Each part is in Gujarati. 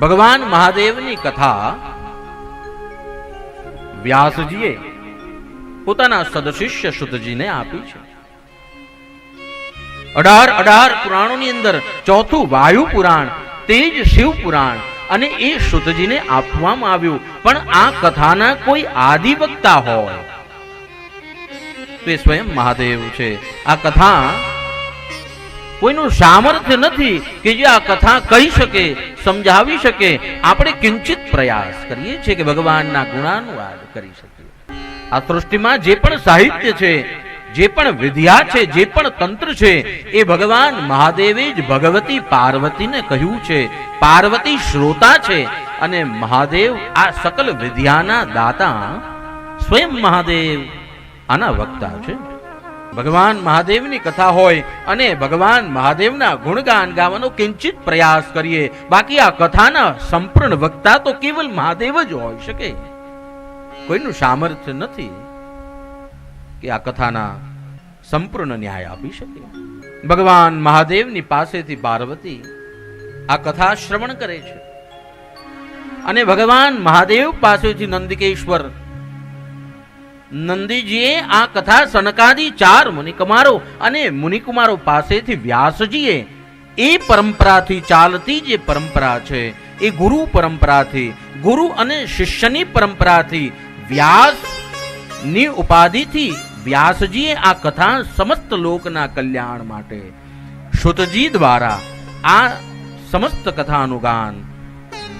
ભગવાન મહાદેવની કથા વ્યાસજીએ પોતાના સદશિષ્ય શુદ્ધજીને આપી છે. અઢાર અઢાર પુરાણોની અંદર ચોથું વાયુ પુરાણ તે જ શિવ પુરાણ અને એ શુદ્ધજીને આપવામાં આવ્યું. પણ આ કથાના કોઈ આદિવક્તા હોય. તે સ્વયં મહાદેવ છે. આ કથા કોઈનું સામર્થ્ય નથી કે જે આ કથા કહી શકે, સમજાવી શકે. આપણે કિંચિત પ્રયાસ કરીએ છીએ કે ભગવાનના ગુણાનુવાદ કરી શકીએ. આ સૃષ્ટિમાં જે પણ સાહિત્ય છે, જે પણ વિદ્યા છે, જે પણ તંત્ર છે, એ ભગવાન મહાદેવે જ ભગવતી પાર્વતીને કહ્યું છે. પાર્વતી શ્રોતા છે અને મહાદેવ આ સકલ વિદ્યાના દાતા. સ્વયં મહાદેવ આના વક્તા છે. ભગવાન મહાદેવની કથા હોય અને ભગવાન મહાદેવના ગુણગાન ગાવાનો કિંચિત પ્રયાસ કરીએ. બાકી આ કથાના સંપૂર્ણ વક્તા તો કેવલ મહાદેવ જ હોઈ શકે. કોઈનું સામર્થ્ય નથી કે આ કથાના સંપૂર્ણ ન્યાય આપી શકે. ભગવાન મહાદેવની પાસેથી પાર્વતી આ કથા શ્રવણ કરે છે. અને ભગવાન મહાદેવ પાસેથી નંદિકેશ્વર નંદીજીએ આ કથા સનકાદી ચાર મુનિકુમારો અને મુનિકુમારો પાસેથી વ્યાસજીએ. એ પરંપરાથી ચાલતી જે પરંપરા છે, એ ગુરુ પરંપરાથી, ગુરુ અને શિષ્યની પરંપરાથી વ્યાસની ઉપાધિથી વ્યાસજીએ આ કથા સમસ્ત લોકના કલ્યાણ માટે. શુતજી દ્વારા આ સમસ્ત કથાનું ગાન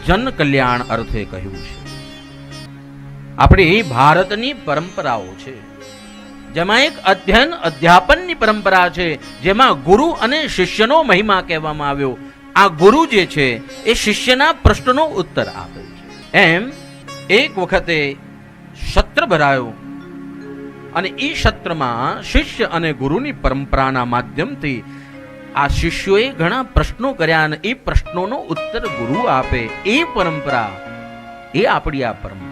જન કલ્યાણ અર્થે કહ્યું છે. આપણી ભારતની પરંપરાઓ છે. જેમાં એક અધ્યયન, અધ્યાપનની પરંપરા છે, જેમાં ગુરુ અને શિષ્યનો મહિમા કહેવામાં આવ્યો. આ ગુરુ જે છે, એ શિષ્યના પ્રશ્નનો ઉત્તર આપે છે. એમ, એક વખતે સત્ર ભરાયો અને એ સત્રમાં શિષ્ય અને ગુરુની પરંપરાના માધ્યમથી આ શિષ્યોએ ઘણા પ્રશ્નો કર્યા અને એ પ્રશ્નોનો ઉત્તર ગુરુ આપે. એ પરંપરા, એ આપણી આ પરંપરા.